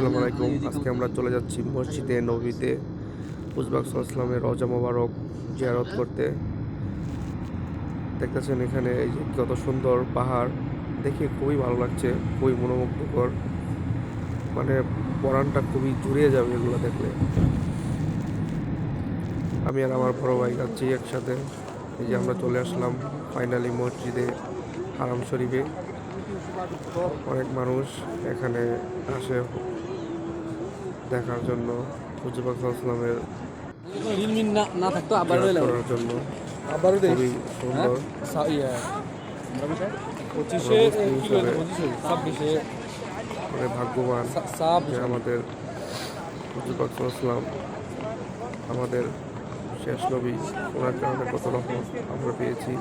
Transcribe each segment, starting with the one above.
আসসালামু আলাইকুম। আজকে আমরা চলে যাচ্ছি মসজিদে নবীতে। উজবাক ইসলামের রজা মোবারক জিয়ারত করতে। দেখতেছেন এখানে এই যে কত সুন্দর পাহাড়। দেখে খুবই ভালো লাগছে, খুবই মনোমুগ্ধকর। মানে পরাণটা খুবই জুড়িয়ে যাবে এগুলো দেখলে। আমি আর আমার বড় ভাই যাচ্ছি একসাথে। এই যে আমরা চলে আসলাম ফাইনালি মসজিদে, হারাম শরীফে। অনেক মানুষ এখানে আসে। দেখার জন্য হুজুবাক ইসলামের রিলমিন না থাকতো আবার জিয়ারত করার জন্য আবারও খুবই সুন্দর। পঁচিশে কি বলে? হিসাবে পঁচিশে ছাব্বিশে। মানে ভাগ্যবান। আমাদের হুজুবাক ইসলাম আমাদের শেষ নবী ওনার কারণে কত রকম আমরা পেয়েছি।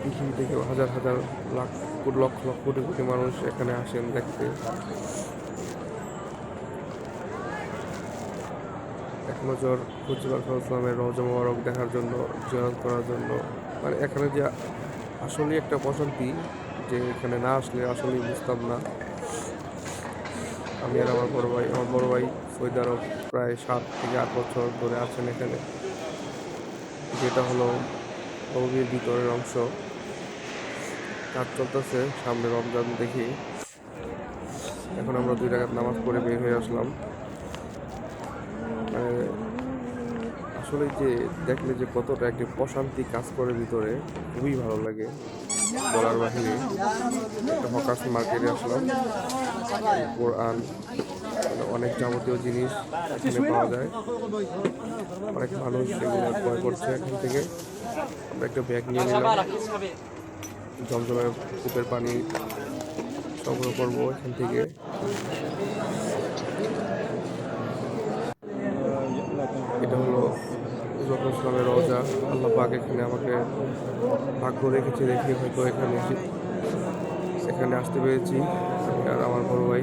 পৃথিবী থেকে হাজার হাজার লাখ লক্ষ লক্ষ কোটি কোটি মানুষ এখানে আসেন দেখতে। এক নজর হুজুর ইসলামের রওজা মোবারক দেখার জন্য জিয়ারত করার জন্য। মানে এখানে যে আসলেই একটা প্রশান্তি যে এখানে না আসলে আসলেই বুঝতাম না। আমি আর আমার বড় ভাই, আমার বড় ভাই সৌদি প্রায় সাত থেকে আট বছর ধরে আছেন এখানে। যেটা হলো নবীর ভিতরের অংশ। কাজ চলতেছে, সামনে রমজান দেখি। এখন আমরা দুই টাকার নামাজ পড়ে বের হয়ে আসলাম। মানে আসলে যে দেখলে যে কতটা একটি প্রশান্তি কাজ করে ভিতরে, খুবই ভালো লাগে। বলার বাহিনী একটা হকার্স মার্কেটে আসলাম কোরআন, অনেক যাবতীয় জিনিস এখানে পাওয়া যায়। অনেক মানুষ এগুলো ক্রয় করছে এখান থেকে। আমরা একটা ব্যাগ নিয়ে নিলাম। জমজমের কূপের পানি সংগ্রহ করব এখান থেকে। এটা হলো যখন ইসলামের রওজা, আল্লাহ পাক এখানে আমাকে ভাগ্য রেখেছে রেখে হয়তো এখানে এখানে আসতে পেরেছি। আর আমার বড় ভাই